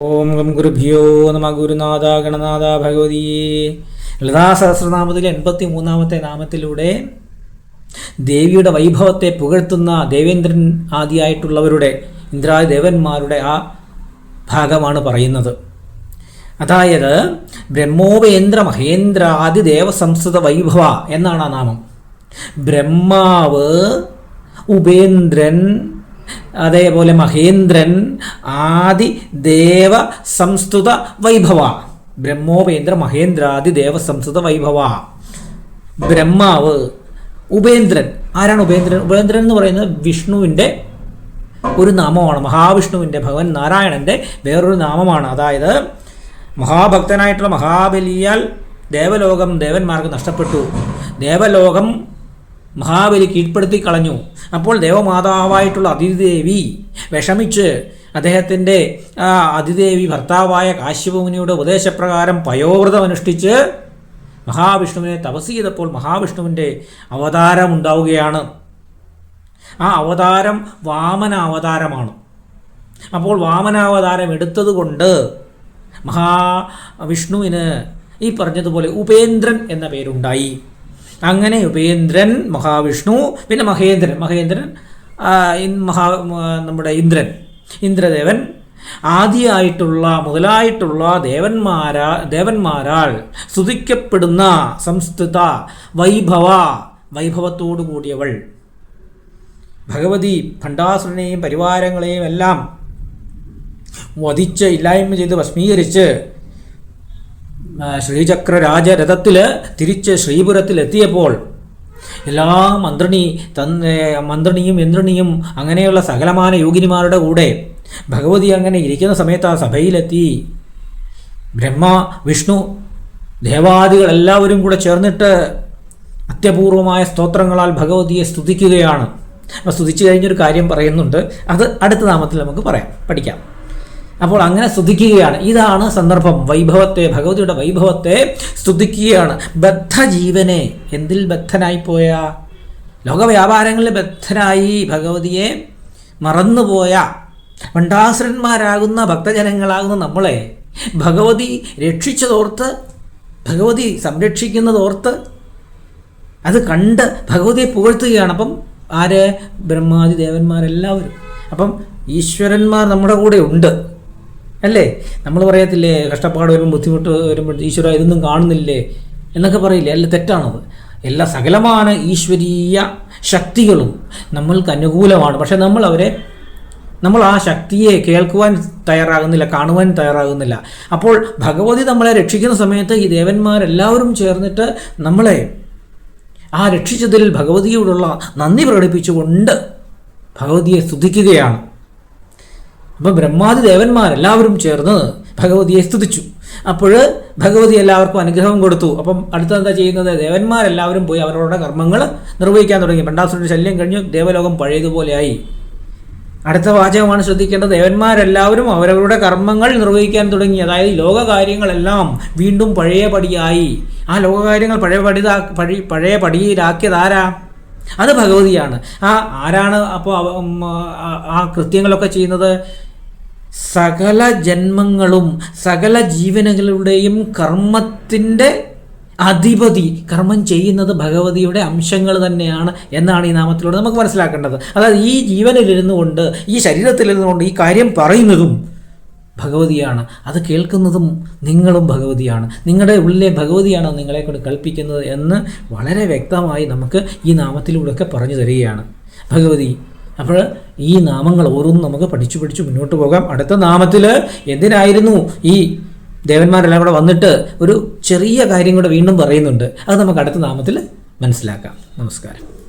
ഓം gum ഗുരുഭ്യോ നമ ഗുരുനാഥ ഗണനാഥ ഭഗവതിയേ ലളിതാ സഹസ്രനാമത്തിലെ എൺപത്തി മൂന്നാമത്തെ നാമത്തിലൂടെ ദേവിയുടെ വൈഭവത്തെ പുകഴ്ത്തുന്ന ദേവേന്ദ്രൻ ആദിയായിട്ടുള്ളവരുടെ ഇന്ദ്രായ ദേവന്മാരുടെ ആ ഭാഗമാണ് പറയുന്നത്. അതായത് ബ്രഹ്മോപേന്ദ്ര മഹേന്ദ്ര ആദി ദേവസംസ്കൃത വൈഭവ എന്നാണ് ആ നാമം. ബ്രഹ്മാവ് ഉപേന്ദ്രൻ അതേപോലെ മഹേന്ദ്രൻ ആദി ദേവ സംസ്തുത വൈഭവ. ബ്രഹ്മോപേന്ദ്ര മഹേന്ദ്രാദി ദേവ സംസ്തുത വൈഭവ. ബ്രഹ്മാവ് ഉപേന്ദ്രൻ. ആരാണ് ഉപേന്ദ്രൻ? ഉപേന്ദ്രൻ എന്ന് പറയുന്നത് വിഷ്ണുവിന്റെ ഒരു നാമമാണ്. മഹാവിഷ്ണുവിന്റെ ഭഗവൻ നാരായണന്റെ വേറൊരു നാമമാണ്. അതായത് മഹാഭക്തനായിട്ടുള്ള മഹാബലിയാൽ ദേവലോകം ദേവന്മാർക്ക് നഷ്ടപ്പെട്ടു. ദേവലോകം മഹാബലി കീഴ്പ്പെടുത്തി കളഞ്ഞു. അപ്പോൾ ദേവമാതാവായിട്ടുള്ള അതിഥിദേവി വിഷമിച്ച് അദ്ദേഹത്തിന്റെ ആ അതിദേവി ഭർത്താവായ കാശ്യപമുനിയുടെ ഉപദേശപ്രകാരം പയോവ്രതം അനുഷ്ഠിച്ച് മഹാവിഷ്ണുവിനെ തപസ് ചെയ്തപ്പോൾ മഹാവിഷ്ണുവിന്റെ അവതാരം ഉണ്ടാവുകയാണ്. ആ അവതാരം വാമന അവതാരമാണ്. അപ്പോൾ വാമനാവതാരം എടുത്തതുകൊണ്ട് മഹാവിഷ്ണുവിന് ഈ പറഞ്ഞതുപോലെ ഉപേന്ദ്രൻ എന്ന പേരുണ്ടായി. അങ്ങനെ ഉപേന്ദ്രൻ മഹാവിഷ്ണു പിന്നെ മഹേന്ദ്രൻ. മഹേന്ദ്രൻ മഹാ നമ്മുടെ ഇന്ദ്രൻ. ഇന്ദ്രദേവൻ. ആദിയായിട്ടുള്ള മുതലായിട്ടുള്ള ദേവന്മാരാ ദേവന്മാരാൾ സ്തുതിക്കപ്പെടുന്ന സംസ്കൃത വൈഭവ വൈഭവത്തോടു കൂടിയവൾ. ഭഗവതി ഭണ്ഡാസുരനെയും പരിവാരങ്ങളെയും എല്ലാം വധിച്ച് ഇല്ലായ്മ ചെയ്ത് ഭസ്മീകരിച്ച് ശ്രീചക്ര രാജരഥത്തിൽ തിരിച്ച് ശ്രീപുരത്തിൽ എത്തിയപ്പോൾ എല്ലാ മന്ത്രിണി തന്ന മന്ത്രിണിയും ഇന്ദ്രണിയും അങ്ങനെയുള്ള സകലമാന യോഗിനിമാരുടെ കൂടെ ഭഗവതി അങ്ങനെ ഇരിക്കുന്ന സമയത്ത് ആ സഭയിലെത്തി. ബ്രഹ്മ വിഷ്ണു ദേവാദികൾ എല്ലാവരും കൂടെ ചേർന്നിട്ട് അത്യപൂർവമായ സ്തോത്രങ്ങളാൽ ഭഗവതിയെ സ്തുതിക്കുകയാണ്. അപ്പോൾ സ്തുതിച്ചു കഴിഞ്ഞൊരു കാര്യം പറയുന്നുണ്ട്. അത് അടുത്ത നാമത്തിൽ നമുക്ക് പറയാം. പഠിക്കാം. അപ്പോൾ അങ്ങനെ സ്തുതിക്കുകയാണ്. ഇതാണ് സന്ദർഭം. വൈഭവത്തെ ഭഗവതിയുടെ വൈഭവത്തെ സ്തുതിക്കുകയാണ്. ബദ്ധ ബദ്ധജീവനെ എന്തിൽ ബദ്ധനായിപ്പോയ? ലോകവ്യാപാരങ്ങളിൽ ബദ്ധനായി ഭഗവതിയെ മറന്നുപോയ മണ്ടാസുരന്മാരാകുന്ന ഭക്തജനങ്ങളാകുന്ന നമ്മളെ ഭഗവതി രക്ഷിച്ചതോർത്ത് ഭഗവതി സംരക്ഷിക്കുന്നതോർത്ത് അത് കണ്ട് ഭഗവതിയെ പുകഴ്ത്തുകയാണ്. അപ്പം ആര്? ബ്രഹ്മാദി ദേവന്മാരെല്ലാവരും അപ്പം ഈശ്വരന്മാർ നമ്മുടെ കൂടെ ഉണ്ട് അല്ലേ? നമ്മൾ പറയത്തില്ലേ കഷ്ടപ്പാട് വരുമ്പോൾ ബുദ്ധിമുട്ട് വരുമ്പോൾ ഈശ്വര ഇതൊന്നും കാണുന്നില്ലേ എന്നൊക്കെ പറയില്ലേ? അല്ല തെറ്റാണത്. എല്ലാ സകലമായ ഈശ്വരീയ ശക്തികളും നമ്മൾക്ക് അനുകൂലമാണ്. പക്ഷെ നമ്മൾ അവരെ നമ്മൾ ആ ശക്തിയെ കേൾക്കുവാൻ തയ്യാറാകുന്നില്ല കാണുവാൻ തയ്യാറാകുന്നില്ല. അപ്പോൾ ഭഗവതി നമ്മളെ രക്ഷിക്കുന്ന സമയത്ത് ഈ ദേവന്മാരെല്ലാവരും ചേർന്നിട്ട് നമ്മളെ ആ രക്ഷിച്ചതിൽ ഭഗവതിയോടുള്ള നന്ദി പ്രകടിപ്പിച്ചുകൊണ്ട് ഭഗവതിയെ സ്തുതിക്കുകയാണ്. അപ്പോൾ ദേവന്മാർ ദേവന്മാരെല്ലാവരും ചേർന്ന് ഭഗവതിയെ സ്തുതിച്ചു. അപ്പോൾ ഭഗവതി എല്ലാവർക്കും അനുഗ്രഹം കൊടുത്തു. അപ്പം അടുത്ത എന്താ ചെയ്യുന്നത് ദേവന്മാരെല്ലാവരും പോയി അവരവരുടെ കർമ്മങ്ങൾ നിർവഹിക്കാൻ തുടങ്ങി. പണ്ടാസുരന്റെ ശല്യം കഴിഞ്ഞു. ദേവലോകം പഴയതുപോലെയായി. അടുത്ത വാചകമാണ് ശ്രദ്ധിക്കേണ്ടത്. ദേവന്മാരെല്ലാവരും അവരവരുടെ കർമ്മങ്ങൾ നിർവഹിക്കാൻ തുടങ്ങി. അതായത് ലോകകാര്യങ്ങളെല്ലാം വീണ്ടും പഴയപടിയായി. ആ ലോകകാര്യങ്ങൾ പഴയ പടിതാ പഴി പഴയ പടിയിലാക്കിയത് ആരാ അത് ഭഗവതിയാണ്. ആ ആരാണ് അപ്പോൾ ആ കൃത്യങ്ങളൊക്കെ ചെയ്യുന്നത്? സകല ജന്മങ്ങളും സകല ജീവനകളുടെയും കർമ്മത്തിന്റെ അധിപതി കർമ്മം ചെയ്യുന്നത് ഭഗവതിയുടെ അംശങ്ങൾ തന്നെയാണ് എന്നാണ് ഈ നാമത്തിലൂടെ നമുക്ക് മനസ്സിലാക്കേണ്ടത്. അതായത് ഈ ജീവനിലിരുന്നു കൊണ്ട് ഈ ശരീരത്തിലിരുന്നു കൊണ്ട് ഈ കാര്യം പറയുന്നതും ഭഗവതിയാണ്. അത് കേൾക്കുന്നതും നിങ്ങളും ഭഗവതിയാണ്. നിങ്ങളുടെ ഉള്ളിലെ ഭഗവതിയാണ് നിങ്ങളെ കൊണ്ട് കൽപ്പിക്കുന്നത് എന്ന് വളരെ വ്യക്തമായി നമുക്ക് ഈ നാമത്തിലൂടെയൊക്കെ പറഞ്ഞു തരികയാണ്. ഭഗവതി അപ്പോൾ ഈ നാമങ്ങൾ ഓരോന്നും നമുക്ക് പഠിച്ചു പഠിച്ചു മുന്നോട്ട് പോകാം. അടുത്ത നാമത്തിൽ എന്തിനായിരുന്നു ഈ ദേവന്മാരെല്ലാം കൂടെ വന്നിട്ട് ഒരു ചെറിയ കാര്യം കൂടെ വീണ്ടും പറയുന്നുണ്ട്. അത് നമുക്ക് അടുത്ത നാമത്തിൽ മനസ്സിലാക്കാം. നമസ്കാരം.